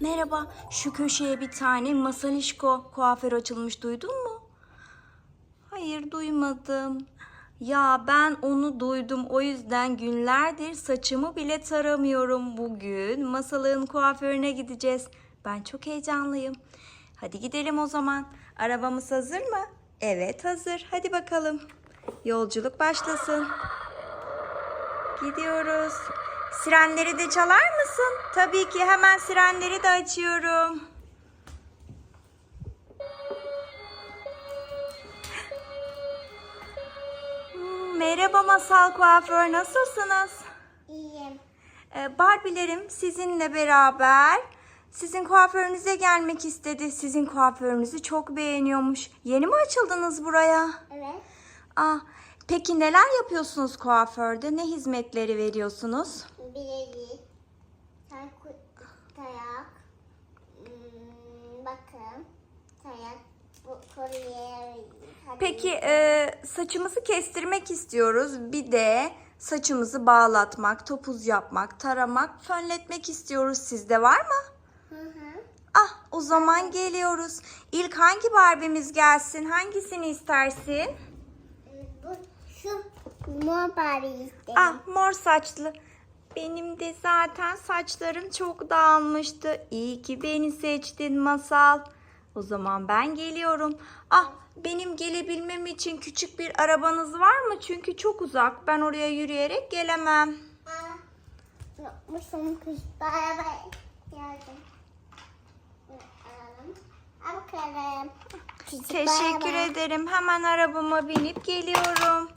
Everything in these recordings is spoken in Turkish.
Merhaba, şu köşeye bir tane Masalişko kuaför açılmış duydun mu? Hayır duymadım. Ya ben onu duydum o yüzden günlerdir saçımı bile taramıyorum. Bugün Masal'ın kuaförüne gideceğiz. Ben çok heyecanlıyım. Hadi gidelim o zaman. Arabamız hazır mı? Evet hazır. Hadi bakalım. Yolculuk başlasın. Gidiyoruz. Sirenleri de çalar mısın? Tabii ki hemen sirenleri de açıyorum. Hmm, Merhaba Masal Kuaför, nasılsınız? İyiyim. Ee, Barbilerim sizinle beraber sizin kuaförünüze gelmek istedi. Sizin kuaförünüzü çok beğeniyormuş. Yeni mi açıldınız buraya? Evet. Ah, peki neler yapıyorsunuz kuaförde? Ne hizmetleri veriyorsunuz? Bilezik. Tayak. Hmm, bakın. Tayak. Bu kolye. Peki e, saçımızı kestirmek istiyoruz. Bir de saçımızı bağlatmak, topuz yapmak, taramak, fönletmek istiyoruz. Sizde var mı? Hı hı. Ah o zaman geliyoruz. İlk hangi Barbie'miz gelsin? Hangisini istersin? Mor bari istedim. Ah mor saçlı. Benim de zaten saçlarım çok dağılmıştı. İyi ki beni seçtin masal. O zaman ben geliyorum. Ah benim gelebilmem için küçük bir arabanız var mı? Çünkü çok uzak. Ben oraya yürüyerek gelemem. Unutmuşum kız. Araba. Küçük Teşekkür ederim. Hemen arabama binip geliyorum.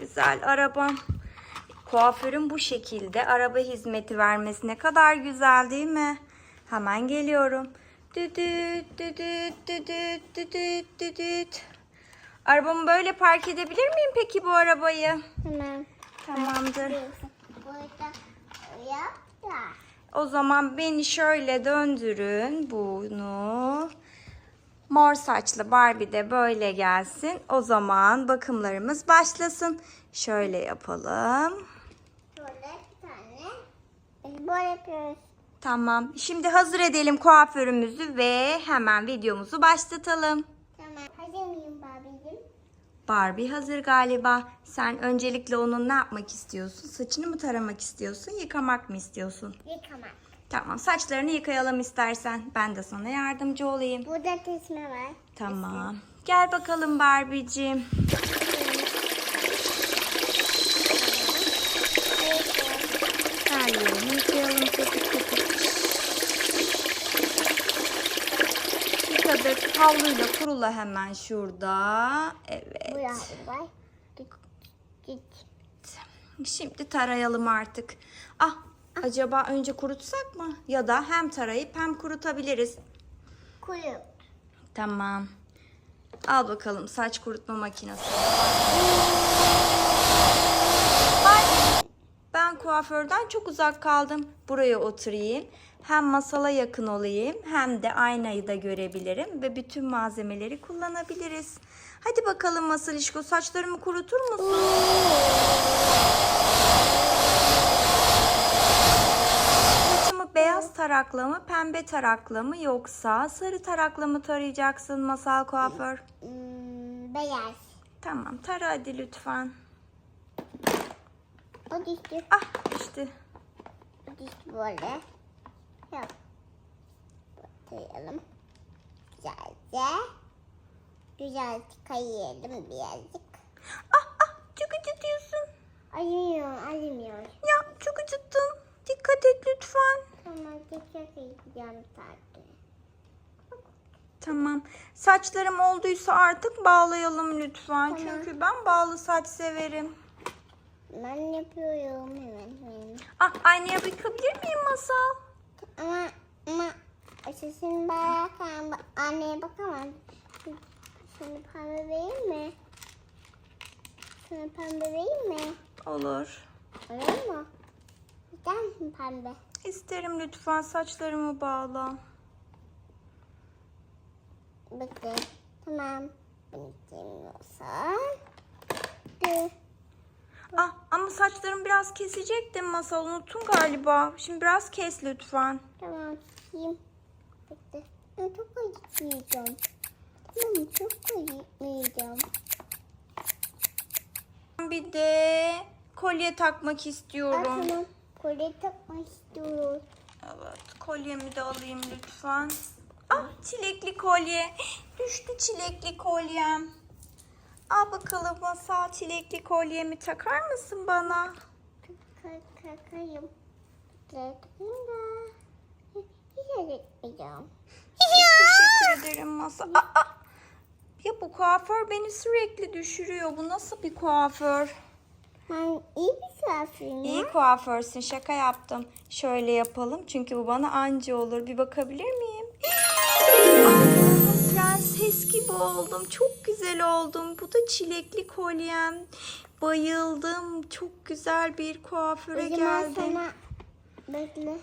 Güzel arabam. Kuaförün bu şekilde araba hizmeti vermesi ne kadar güzel değil mi? Hemen geliyorum. Düdüt düdüt düdüt düdüt düdüt. Arabamı böyle park edebilir miyim peki bu arabayı? Tamam. Tamamdır. O zaman beni şöyle döndürün bunu. Mor saçlı Barbie de böyle gelsin. O zaman bakımlarımız başlasın. Şöyle yapalım. Şöyle bir tane. Biz böyle yapıyoruz. Tamam. Şimdi hazır edelim kuaförümüzü ve hemen videomuzu başlatalım. Tamam. Hazır mıyım Barbie'cim? Barbie hazır galiba. Sen öncelikle onun ne yapmak istiyorsun? Saçını mı taramak istiyorsun, yıkamak mı istiyorsun? Yıkamak. Tamam, saçlarını yıkayalım istersen. Ben de sana yardımcı olayım. Burada kesme var. Tamam. Gel bakalım Barbie'cim. Her yerini yıkayalım köpük köpük. Yıkadık. Havluyla kurula hemen şurada. Evet. Git. Şimdi tarayalım artık. Ah, acaba önce kurutsak mı? Ya da hem tarayıp hem kurutabiliriz. Kuyu. Tamam. Al bakalım saç kurutma makinesi. Ben kuaförden çok uzak kaldım. Buraya oturayım. Hem masala yakın olayım hem de aynayı da görebilirim ve bütün malzemeleri kullanabiliriz. Hadi bakalım Masalişko saçlarımı kurutur musun? Beyaz tarakla mı, pembe tarakla mı yoksa sarı tarakla mı tarayacaksın masal kuaför? Hmm, beyaz. Tamam tara hadi lütfen. O düştü. Ah işte. O düştü böyle. Yap. Batıralım. Güzelce. Güzel kayıyalım birazcık. Ah ah çok acıtıyorsun. Acımıyor, acımıyor. Ya çok acıttın. Dikkat et lütfen. Tamam, tekrar kayacağım zaten. Tamam. Saçlarım olduysa artık bağlayalım lütfen. Tamam. Çünkü ben bağlı saç severim. Ben yapıyorum hemen. Ah aynaya bakabilir miyim masal? Ama ama sesin bakarken anneye bakamam. Sana pembe vereyim mi? Sana pembe vereyim mi? Olur. Olur mu? İster misin pembe? İsterim lütfen saçlarımı bağla. Bekle. Tamam. Bunu. Dur. Ah, ama saçlarım biraz kesecektim masal unuttun galiba. Şimdi biraz kes lütfen. Tamam. Yiyeyim. Bekle. Ben çok acıkmayacağım. Tamam çok acıkmayacağım. Bir de kolye takmak istiyorum. tamam. Kolye takmak istiyoruz. Evet, kolyemi de alayım lütfen. Ah, çilekli kolye. Düştü çilekli kolyem. Al bakalım masal çilekli kolyemi takar mısın bana? Takayım da. Hiç acıkmayacağım. Teşekkür ederim masa. Aa, aa. Ya bu kuaför beni sürekli düşürüyor. Bu nasıl bir kuaför? Ben iyi bir kuaförüm ya. İyi kuaförsün şaka yaptım. Şöyle yapalım çünkü bu bana anca olur. Bir bakabilir miyim? Allah'ım prenses gibi oldum. Çok güzel oldum. Bu da çilekli kolyem. Bayıldım. Çok güzel bir kuaföre O zaman geldim. sana bekle.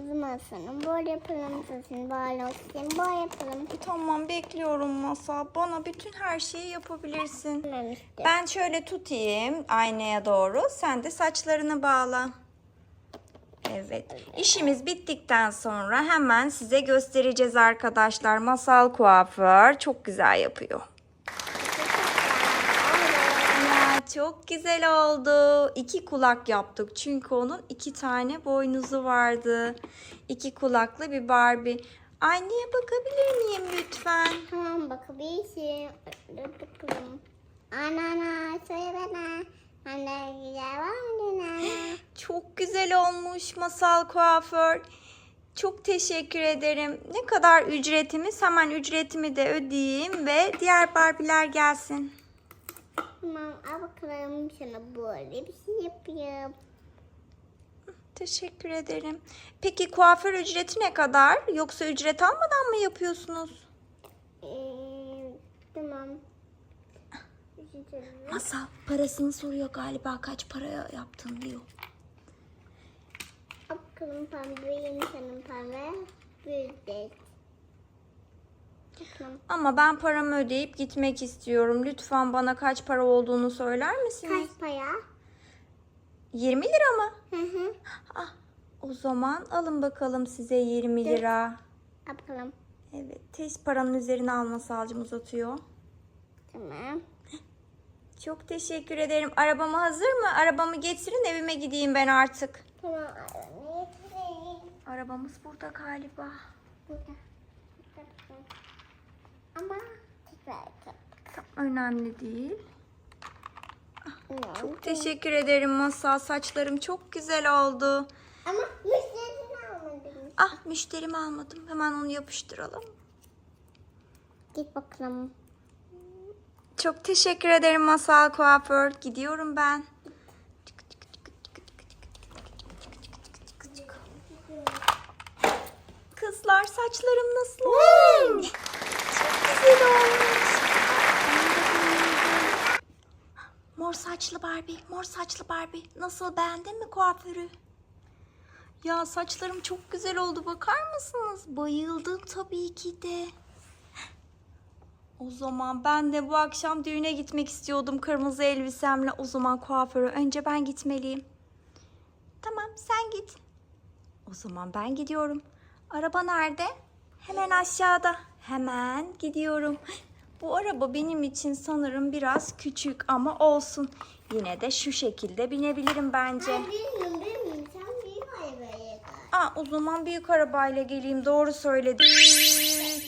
Sana böyle yapalım saçını böyle olsun. Böyle yapalım. Tamam bekliyorum Masal. Bana bütün her şeyi yapabilirsin. Tamam işte. Ben şöyle tutayım aynaya doğru. Sen de saçlarını bağla. Evet. İşimiz bittikten sonra hemen size göstereceğiz arkadaşlar. Masal kuaför çok güzel yapıyor. Ya çok güzel oldu. İki kulak yaptık çünkü onun iki tane boynuzu vardı. İki kulaklı bir Barbie. Aynaya bakabilir miyim lütfen? Tamam bakabilirsin. Bakalım. Ana ana söyle bana. Anne güzel var mı? Çok güzel olmuş masal kuaför. Çok teşekkür ederim. Ne kadar ücretimiz? Hemen ücretimi de ödeyeyim ve diğer Barbie'ler gelsin. Tamam al bakalım sana böyle bir şey yapayım. Teşekkür ederim. Peki kuaför ücreti ne kadar? Yoksa ücret almadan mı yapıyorsunuz? Ee, tamam. Masal parasını soruyor galiba kaç para yaptın diyor. Al bakalım pembe yeni senin pembe. Büyüdük. Bakalım. Ama ben paramı ödeyip gitmek istiyorum. Lütfen bana kaç para olduğunu söyler misiniz? Kaç para? 20 lira mı? Hı hı. Ah, o zaman alın bakalım size 20 lira. Al bakalım. Evet, test paranın üzerine alma salcım uzatıyor. Tamam. Çok teşekkür ederim. Arabama hazır mı? Arabamı getirin evime gideyim ben artık. Tamam. Ne getireyim? Arabamız burada galiba. Burada. Burada. Ama tekrar önemli değil. Çok teşekkür ederim Masal. Saçlarım çok güzel oldu. Ama müşterini almadın. Ah müşterimi almadım. Hemen onu yapıştıralım. Git bakalım. Çok teşekkür ederim Masal Kuaför. Gidiyorum ben. Kızlar saçlarım nasıl olmuş? Güzel olmuş. Mor saçlı Barbie, mor saçlı Barbie. Nasıl beğendin mi kuaförü? Ya saçlarım çok güzel oldu bakar mısınız? Bayıldım tabii ki de. O zaman ben de bu akşam düğüne gitmek istiyordum kırmızı elbisemle. O zaman kuaföre önce ben gitmeliyim. Tamam sen git. O zaman ben gidiyorum. Araba nerede? Hemen aşağıda. Hemen gidiyorum. Bu araba benim için sanırım biraz küçük ama olsun. Yine de şu şekilde binebilirim bence. Ben bilmiyorum bilmiyorum. Sen büyük arabaya Aa, o zaman büyük arabayla geleyim. Doğru söyledin.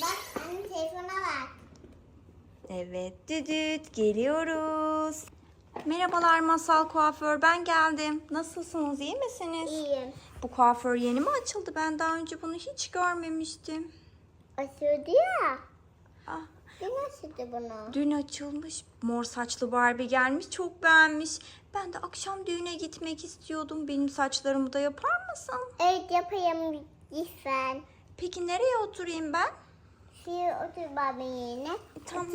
Bak anne telefona bak. Evet düdüt geliyoruz. Merhabalar Masal Kuaför ben geldim. Nasılsınız iyi misiniz? İyiyim. Bu kuaför yeni mi açıldı? Ben daha önce bunu hiç görmemiştim. Açıldı ya. Ah, Dün açıldı bunu. dün açılmış. Mor saçlı Barbie gelmiş. Çok beğenmiş. Ben de akşam düğüne gitmek istiyordum. Benim saçlarımı da yapar mısın? Evet yapayım lütfen. Peki nereye oturayım ben? Şuraya otur babamın yerine. Tamam.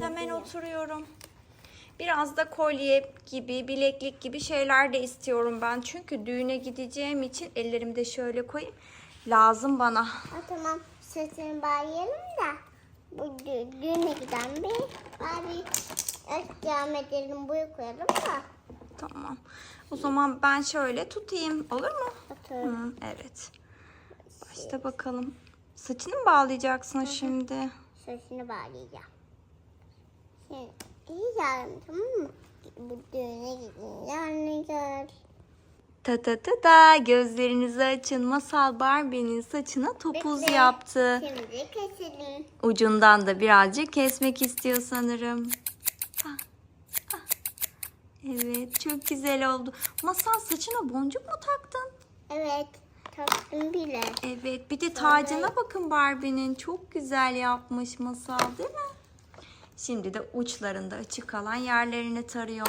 Hemen oturuyorum. Biraz da kolye gibi, bileklik gibi şeyler de istiyorum ben. Çünkü düğüne gideceğim için ellerimi de şöyle koyayım. Lazım bana. Ha, tamam. Saçını bağlayalım da. Bu dü- düğüne giden bir abi devam edelim buraya koyalım da. Tamam. O zaman ben şöyle tutayım. Olur mu? Oturun. Hı, evet. Başta bakalım. Saçını mı bağlayacaksın şimdi? Saçını bağlayacağım. Şimdi iyi yarın tamam mı? Bu düğüne gidince anlayacağız. Ta ta ta ta gözlerinizi açın. Masal Barbie'nin saçına topuz Bekle. yaptı. Şimdi keselim. Ucundan da birazcık kesmek istiyor sanırım. Evet çok güzel oldu. Masal saçına boncuk mu taktın? Evet taktım bile. Evet bir de tacına bakın Barbie'nin. Çok güzel yapmış Masal değil mi? Şimdi de uçlarında açık kalan yerlerini tarıyor.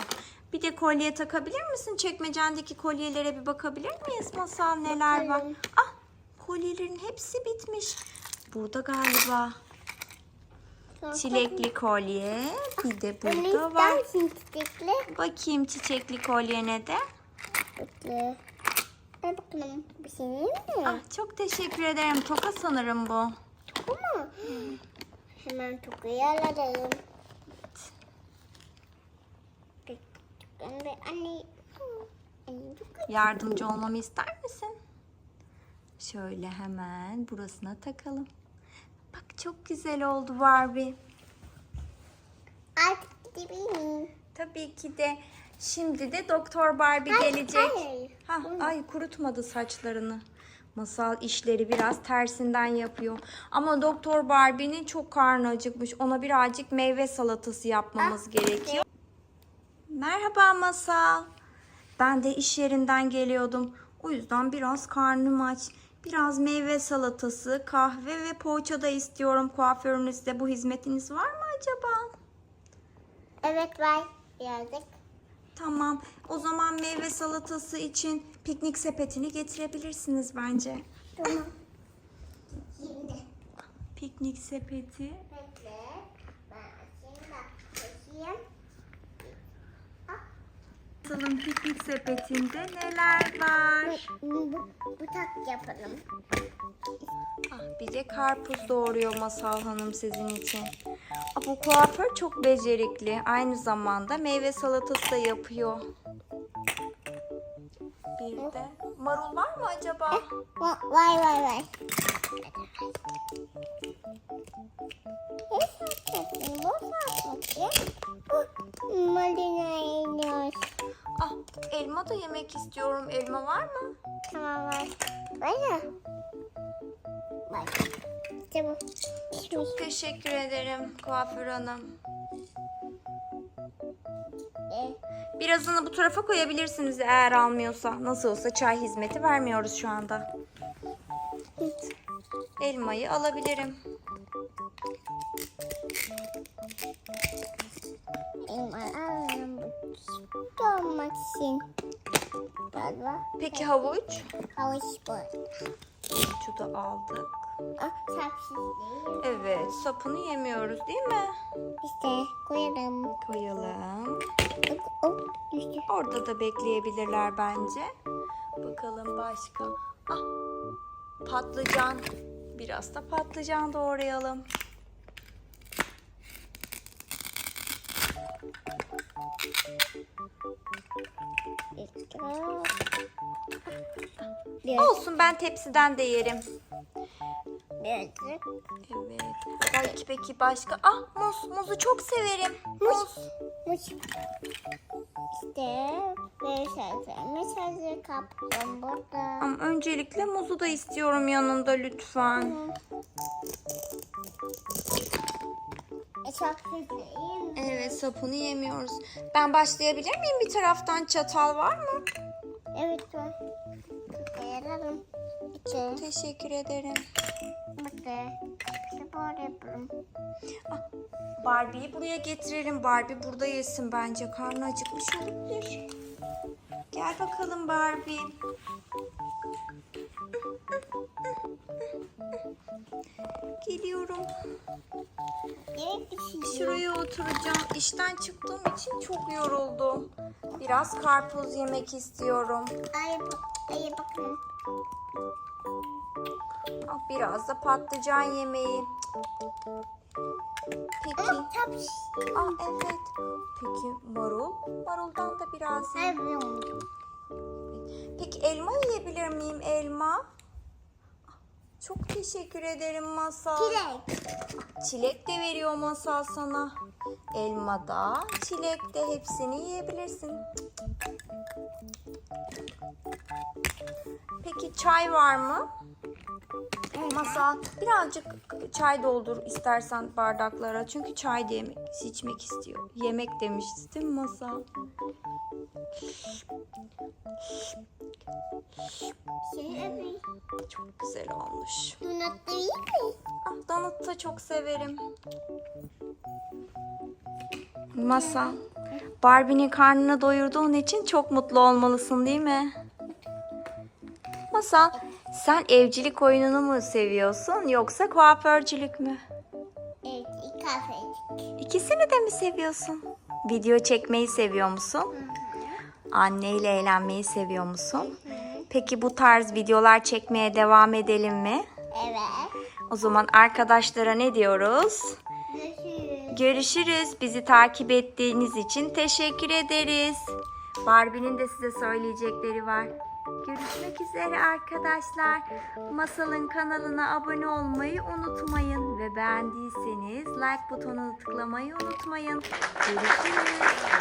Bir de kolye takabilir misin? Çekmecendeki kolyelere bir bakabilir miyiz Masal? Neler var? Ah kolyelerin hepsi bitmiş. Burada galiba. Çilekli kolye. Bir de burada var. çiçekli. Bakayım çiçekli kolyene de. Ver bakalım. Bir şey mi? Ah, çok teşekkür ederim. Toka sanırım bu. Bu mu? Hemen tokayı alalım. Ben de anne. Anne çok Yardımcı olmamı ister misin? Şöyle hemen burasına takalım. Bak çok güzel oldu Barbie. Artık gidebilir miyim? Tabii ki de. Şimdi de Doktor Barbie Hayır, gelecek. hayır. Ha, ay kurutmadı saçlarını. Masal işleri biraz tersinden yapıyor. Ama Doktor Barbie'nin çok karnı acıkmış. Ona birazcık meyve salatası yapmamız Ah, gerekiyor. Merhaba Masal. Ben de iş yerinden geliyordum. O yüzden biraz karnım aç. Biraz meyve salatası, kahve ve poğaça da istiyorum. Kuaförünüzde bu hizmetiniz var mı acaba? Evet var. Birazcık. Tamam. O zaman meyve salatası için piknik sepetini getirebilirsiniz bence. Tamam. Piknik sepeti. Bekle. Ben açayım da. Açayım. Bakalım piknik sepetinde neler var? Bu, bu, bu tak yapalım. Ah, bir de karpuz doğuruyor Masal Hanım sizin için. Ah, bu kuaför çok becerikli. Aynı zamanda meyve salatası da yapıyor. Bir de marul var mı acaba? Va- Vay vay vay. Ne saçmasın? Bu saçmasın. Bu malina iniyor. Ah, elma da yemek istiyorum. Elma var mı? Tamam var. Var ya. Var. Bu. Çok teşekkür ederim kuaför hanım. Birazını bu tarafa koyabilirsiniz eğer almıyorsa. Nasıl olsa çay hizmeti vermiyoruz şu anda. Elmayı alabilirim. İçin. Galiba. Peki havuç? Havuç bu. Havucu da aldık. Ah sapsız değil. Evet sapını yemiyoruz değil mi? İşte koyalım. Koyalım. Bak, oh, düştü. Orada da bekleyebilirler bence. Bakalım başka. Ah patlıcan. Biraz da patlıcan doğrayalım. Olsun ben tepsiden de yerim. birazcık. Evet. Belki peki başka. Ah muz. Muzu çok severim. Muz. Muç. İşte mesajı. Mesajı kaptım burada. Ama öncelikle muzu da istiyorum yanında lütfen. E, çok güzel. Evet sapını yemiyoruz. Ben başlayabilir miyim? Bir taraftan çatal var mı? Evet var. Koyalım. İçe. Teşekkür ederim. Bakın. Böyle yapalım. Barbie'yi buraya getirelim. Barbie burada yesin bence. Karnı acıkmış olabilir. Gel bakalım Barbie. Geliyorum. Şuraya oturacağım. İşten çıktığım için çok yoruldum. Biraz karpuz yemek istiyorum. Ay, ay bakın. Ah, Biraz da patlıcan yemeği. Peki. Aa evet. Peki marul? Maruldan da biraz yiyeyim. Peki elma yiyebilir miyim elma? Çok teşekkür ederim Masal. Çilek. Çilek de veriyor Masal sana. Elma da, çilek de hepsini yiyebilirsin. Peki çay var mı? Masal birazcık çay doldur istersen bardaklara. Çünkü çay da yemek, içmek istiyor. Yemek demişti değil mi Masal? Şey. Çok güzel olmuş. Donut da iyi mi? Ah, donut da çok severim. Masal, Barbie'nin karnını doyurduğun için çok mutlu olmalısın değil mi? Masal, sen evcilik oyununu mu seviyorsun yoksa kuaförcülük mü? Evet, kahvecik. İkisini de mi seviyorsun? Video çekmeyi seviyor musun? Anneyle eğlenmeyi seviyor musun? Peki bu tarz videolar çekmeye devam edelim mi? Evet. O zaman arkadaşlara ne diyoruz? Görüşürüz. Görüşürüz. Bizi takip ettiğiniz için teşekkür ederiz. Barbie'nin de size söyleyecekleri var. Görüşmek üzere arkadaşlar. Masal'ın kanalına abone olmayı unutmayın. Ve beğendiyseniz like butonunu tıklamayı unutmayın. Görüşürüz.